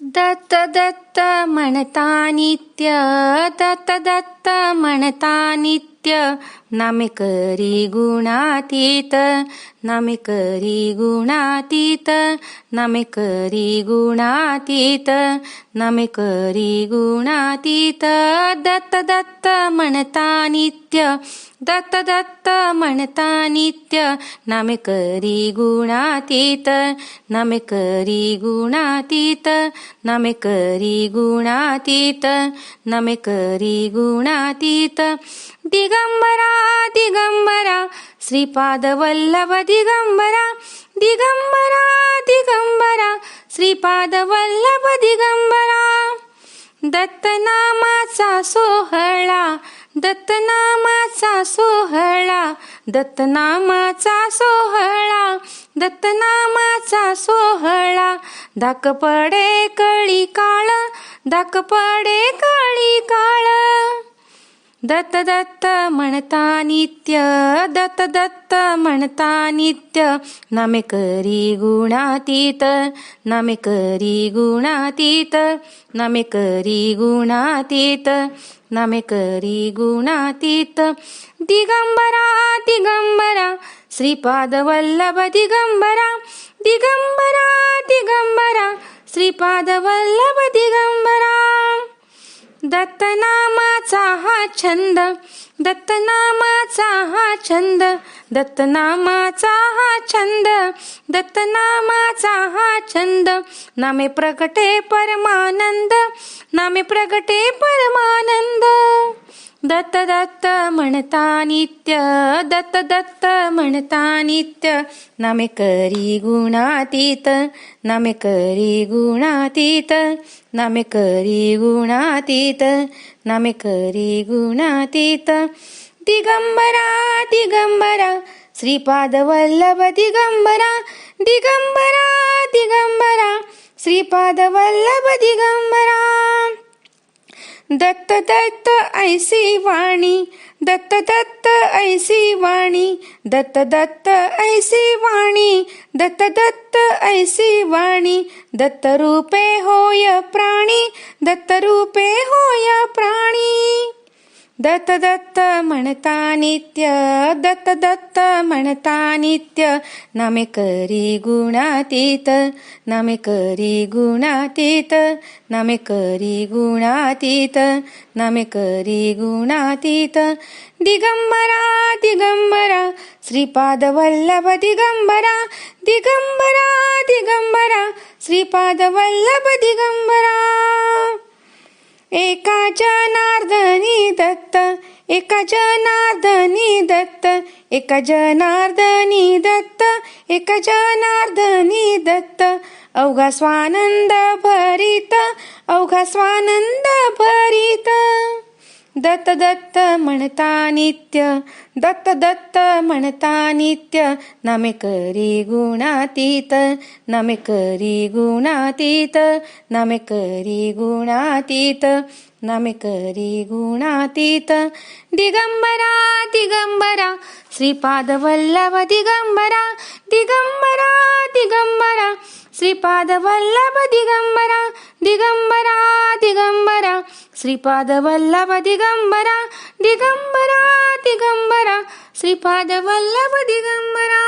दत्त दत्त मणतानित्य दत्त दत्त मणतानित्य नित्य नामे करी गुणातीत नामे करी गुणातीत नामे करी गुणातीत नामे करी गुणातीत. दत्त दत्त म्हणता नित्य दत्त दत्त म्हणता नित्य नामे करी गुणातीत नामे करी गुणातीत नामे करी गुणातीत नामे करी गुणातीत. दिगंबरा दिगंबरा श्रीपाद वल्लभ दिगंबरा दिगंबरा दिगंबरा श्रीपाद वल्लभ दिगंबरा. दत्तनामाचा सोहळा दत्तनामाचा सोहळा दत्तनामाचा सोहळा दत्तनामाचा सोहळा. दाक पडे कळी काळ दाक पडे काळी काळ. दत्त दत्त म्हणता नित्य दत्त दत्त म्हणता नित्य. नामे करी गुणातीत नामे करी गुणातीत नामे करी गुणातीत नामे करी गुणातीत. दिगंबरा दिगंबरा श्रीपाद वल्लभ दिगंबरा दिगंबरा दिगंबरा श्रीपाद वल्लभ दिगंबरा. दत्तनामाचा हा छंद. दत्तनामाचा हा छंद दत्तनामाचा हा छंद दत्तनामाचा हा छंद. नामे प्रगटे परमानंद नामे प्रगटे परमानंद. दत्त दत्त म्हणता नित्य दत्त दत्त म्हणता नित्य. नामे करी गुणातीत नामे करी गुणातीत नामे करी गुणातीत. नामे करी गुणातीत दिगंबरा दिगंबरा श्रीपाद वल्लभ दिगंबरा दिगंबरा दिगंबरा श्रीपाद वल्लभ दिगंबरा दत्त दत्त ऐसी वाणी दत्त दत्त ऐसी वाणी दत्त दत्त ऐसी वाणी दत्त दत्त ऐसी वाणी दत्त रूपे होय प्राणी दत्त रूपे होय प्राणी। दत्त दत्त म्हणता नित्य दत्त दत्त म्हणता नित्य नामे करी गुणातीत नामे करी गुणातीत नामे करी गुणातीत नामे करी गुणातीत। दिगंबरा दिगंबरा श्रीपाद वल्लभ दिगंबरा दिगंबरा दिगंबरा श्रीपाद वल्लभ दिगंबरा। एका जनार्दनी दत्त एका जनार्दनी दत्त एका जनार्दनी दत्त एका जनार्दनी दत्त. अवघा स्वानंद भरित अवघा स्वानंद भरित. दत्त दत्त म्हणता नित्य दत्त दत्त म्हणता नित्य नामे करी गुणातीत नामे करी गुणातीत नामे करी गुणातीत नामे करी गुणातीत। दिगंबरा दिगंबरा श्रीपाद वल्लभ दिगंबरा दिगंबरा दिगंबरा श्रीपाद वल्लभ दिगंबरा दिगंबरा दिगंबरा। श्रीपाद वल्लभ दिगंबरा दिगंबरा दिगंबरा श्रीपाद वल्लभ दिगंबरा